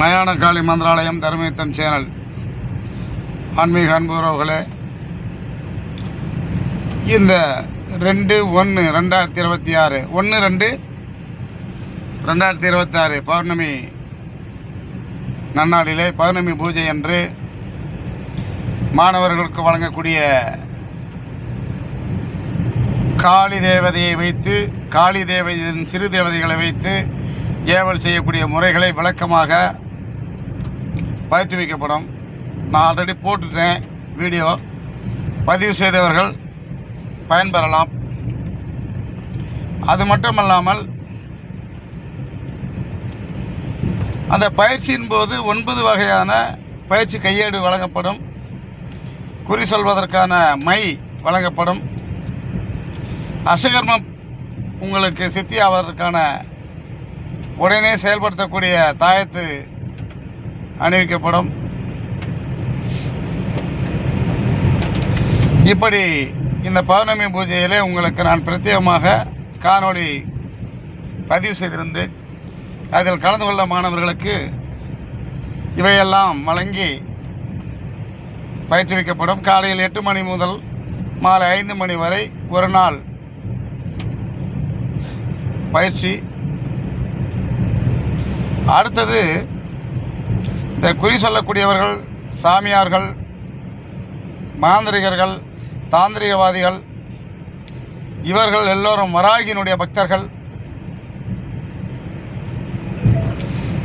மயான காளி மந்திராலயம் தர்மயுத்தம் சேனல். ஆன்மீக அன்புறவுகளே இந்த ரெண்டு ஒன்று ரெண்டாயிரத்தி இருபத்தி ஆறு ஒன்று ரெண்டு ரெண்டாயிரத்தி இருபத்தாறு பௌர்ணமி நன்னாளிலே பௌர்ணமி பூஜை அன்று மாணவர்களுக்கு வழங்கக்கூடிய காளி தேவதையை வைத்து காளி தேவதையின் சிறு தேவதைகளை வைத்து ஏவல் செய்யக்கூடிய முறைகளை விளக்கமாக பயிற்றுவிக்கப்படும் நான் ஆல்ரெடி போட்டுட்டேன் வீடியோ பதிவு செய்தவர்கள் பயன்பெறலாம். அது மட்டுமல்லாமல் அந்த பயிற்சியின் போது ஒன்பது வகையான பயிற்சி கையேடு வழங்கப்படும். குறி சொல்வதற்கான மை வழங்கப்படும். அசகர்மம் உங்களுக்கு சித்தி ஆவதற்கான உடனே செயல்படுத்தக்கூடிய தாயத்து அணிவிக்கப்படும். இப்படி இந்த பௌர்ணமி பூஜையிலே உங்களுக்கு நான் பிரத்யேகமாக காணொளி பதிவு செய்திருந்தேன். அதில் கலந்து கொள்ள மாணவர்களுக்கு இவையெல்லாம் வழங்கி பயிற்றுவிக்கப்படும். காலையில் எட்டு மணி முதல் மாலை ஐந்து மணி வரை ஒரு நாள் பயிற்சி. அடுத்தது இந்த குறி சொல்லக்கூடியவர்கள் சாமியார்கள் மாந்திரிகர்கள் தாந்திரிகவாதிகள் இவர்கள் எல்லோரும் வராகியினுடைய பக்தர்கள்.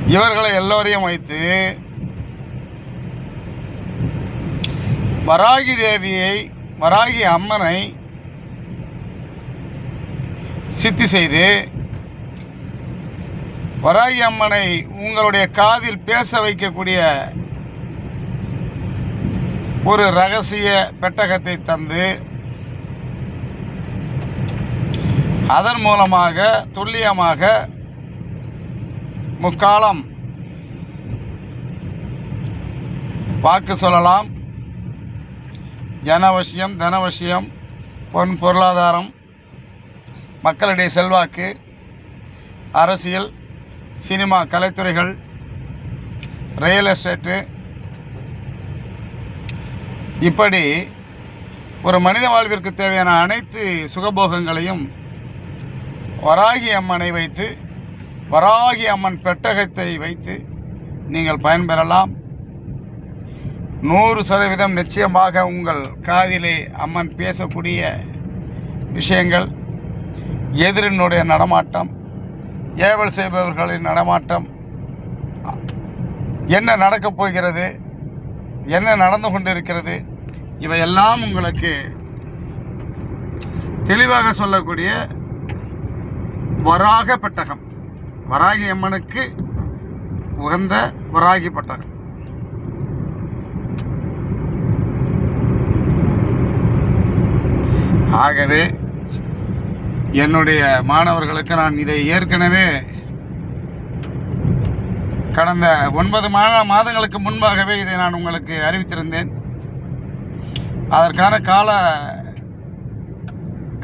இவர்களை எல்லோரையும் வைத்து வராகி தேவியை வராகி அம்மனை சித்தி செய்து வராகி அம்மனை உங்களுடைய காதில் பேச வைக்கக்கூடிய ஒரு ரகசிய பெட்டகத்தை தந்து அதன் மூலமாக துல்லியமாக முக்காலம் வாக்கு சொல்லலாம். ஜனவசியம் தனவசியம் பொன் பொருளாதாரம் மக்களுடைய செல்வாக்கு அரசியல் சினிமா கலைத்துறைகள் ரியல் எஸ்டேட்டு இப்படி ஒரு மனித வாழ்விற்கு தேவையான அனைத்து சுகபோகங்களையும் வராகி அம்மனை வைத்து வராகி அம்மன் பெட்டகத்தை வைத்து நீங்கள் பயன்பெறலாம். நூறு சதவீதம் நிச்சயமாக உங்கள் காதிலே அம்மன் பேசக்கூடிய விஷயங்கள் எதிரினுடைய நடமாட்டம் ஏவல் செய்பவர்களின் நடமாட்டம் என்ன நடக்கப் போகிறது? என்ன நடந்து கொண்டிருக்கிறது? இவையெல்லாம் உங்களுக்கு தெளிவாக சொல்லக்கூடிய வராக பெட்டகம். வராகி அம்மனுக்கு உகந்த வராகி பெட்டகம். ஆகவே என்னுடைய மாணவர்களுக்கு நான் இதை ஏற்கனவே கடந்த ஒன்பது மா மாதங்களுக்கு முன்பாகவே இதை நான் உங்களுக்கு அறிவித்திருந்தேன். அதற்கான கால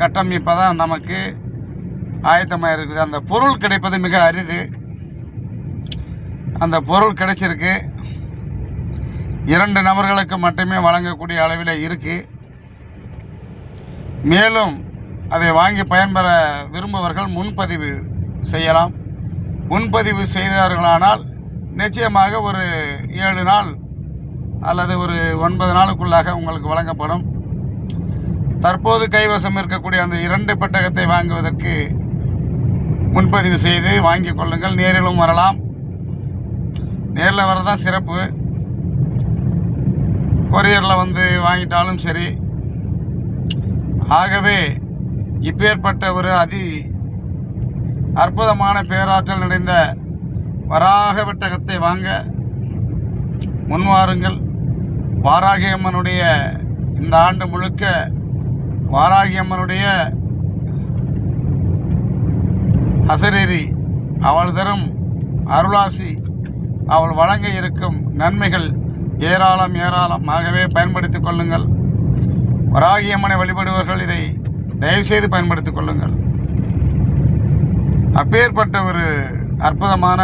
கட்டம் இப்போ தான் நமக்கு ஆயத்தமாக இருக்குது. அந்த பொருள் கிடைப்பது மிக அரிது. அந்த பொருள் கிடைச்சிருக்கு. இரண்டு நபர்களுக்கு மட்டுமே வழங்கக்கூடிய அளவில் இருக்குது மேலும் அதை வாங்கி பயன்பெற விரும்புபவர்கள் முன்பதிவு செய்யலாம். முன்பதிவு செய்தார்களானால் நிச்சயமாக ஒரு ஏழு நாள் அல்லது ஒரு ஒன்பது நாளுக்குள்ளாக உங்களுக்கு வழங்கப்படும். தற்போது கைவசம் இருக்கக்கூடிய அந்த இரண்டு பெட்டகத்தை வாங்குவதற்கு முன்பதிவு செய்து வாங்கி கொள்ளுங்கள். நேரிலும் வரலாம். நேரில் வரதான் சிறப்பு. கொரியரில் வந்து வாங்கிட்டாலும் சரி. ஆகவே இப்பேற்பட்ட ஒரு அதி அற்புதமான பேராற்றல் நிறைந்த வராக விட்டகத்தை வாங்க முன்வாருங்கள் வாராகியம்மனுடைய இந்த ஆண்டு முழுக்க வாராகியம்மனுடைய அசரேரி அவள் தரும் அருளாசி அவள் வழங்க இருக்கும் நன்மைகள் ஏராளம் ஏராளமாகவே பயன்படுத்திக் கொள்ளுங்கள். வராகியம்மனை வழிபடுவர்கள் இதை தயவுசெய்து பயன்படுத்திக் கொள்ளுங்கள். அப்பேற்பட்ட ஒரு அற்புதமான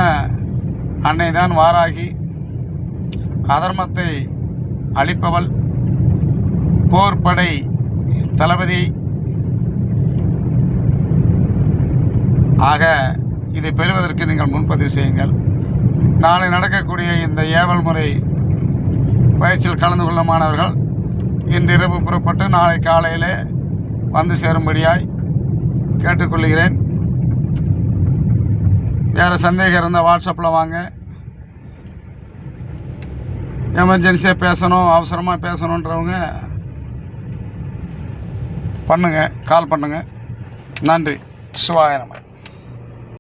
அன்னை தான் வாராகி. அதர்மத்தை அழிப்பவள் போர்படை தளபதி. ஆக இதை பெறுவதற்கு நீங்கள் முன்பதிவு செய்யுங்கள். நாளை நடக்கக்கூடிய இந்த ஏவல் முறை பயிற்சியில் கலந்து கொள்ள மாணவர்கள் இன்றிரவு புறப்பட்டு நாளை காலையில் வந்து சேரும்படியாய் கேட்டுக்கொள்கிறேன். வேறு சந்தேகம் இருந்தால் வாட்ஸ்அப்பில் வாங்க. எமர்ஜென்சியாக பேசணும் அவசரமாக பேசணுன்றவங்க பண்ணுங்கள் கால் பண்ணுங்கள் நன்றி. சிவாய